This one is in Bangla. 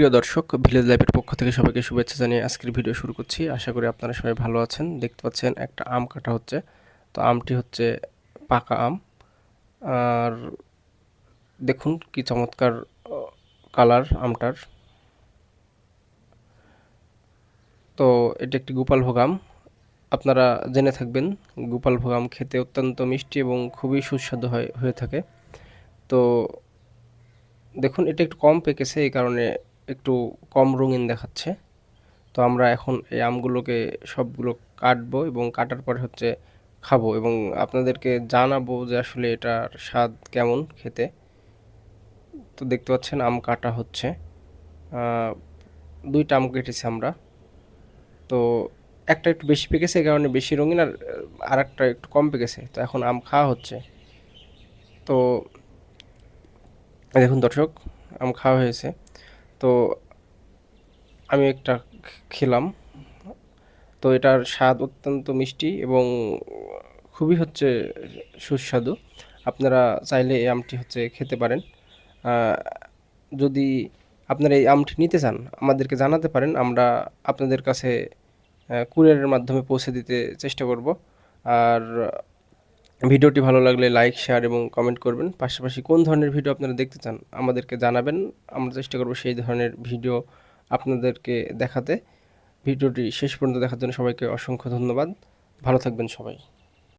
প্রিয় দর্শক ভিলেজ লাইফের পক্ষ থেকে সবাইকে শুভেচ্ছা জানিয়ে আজকের ভিডিও শুরু করছি। আশা করি আপনারা সবাই ভালো আছেন। দেখতে পাচ্ছেন একটা আম কাটা হচ্ছে। তো আমটি হচ্ছে পাকা আম। আর দেখুন কি চমৎকার কালার আমটার। তো এটি একটি গোপালভোগ আম। আপনারা জেনে থাকবেন, গোপালভোগ আম খেতে অত্যন্ত মিষ্টি এবং খুবই সুস্বাদু হয়, হয়ে থাকে। তো দেখুন, এটা একটু কম পেকেছে, এই কারণে একটু কম রঙিন দেখাচ্ছে। তো আমরা এখন এই আমগুলোকে সবগুলো কাটবো এবং কাটার পরে হচ্ছে খাব এবং আপনাদেরকে জানাব যে আসলে এটার স্বাদ কেমন খেতে। তো দেখতে পাচ্ছেন আম কাটা হচ্ছে। দুইটা আম কেটেছি আমরা। তো একটা একটু বেশি পেকেছে, এই কারণে বেশি রঙিন আর আর একটা একটু কম পেকেছে। তো এখন আম খাওয়া হচ্ছে। তো দেখুন দর্শক, আম খাওয়া হয়েছে। তো আমি একটা খেলাম। তো এটার স্বাদ অত্যন্ত মিষ্টি এবং খুবই হচ্ছে সুস্বাদু। আপনারা চাইলে এই আমটি হচ্ছে খেতে পারেন। যদি আপনারা এই আমটি নিতে চান, আমাদেরকে জানাতে পারেন। আমরা আপনাদের কাছে কুরিয়ারের মাধ্যমে পৌঁছে দিতে চেষ্টা করব। আর ভিডিওটি ভালো লাগলে লাইক শেয়ার এবং কমেন্ট করবেন। পাশাপাশি কোন ধরনের ভিডিও আপনারা দেখতে চান আমাদেরকে জানাবেন। আমরা চেষ্টা করব সেই ধরনের ভিডিও আপনাদেরকে দেখাতে। ভিডিওটি শেষ পর্যন্ত দেখার জন্য সবাইকে অসংখ্য ধন্যবাদ। ভালো থাকবেন সবাই।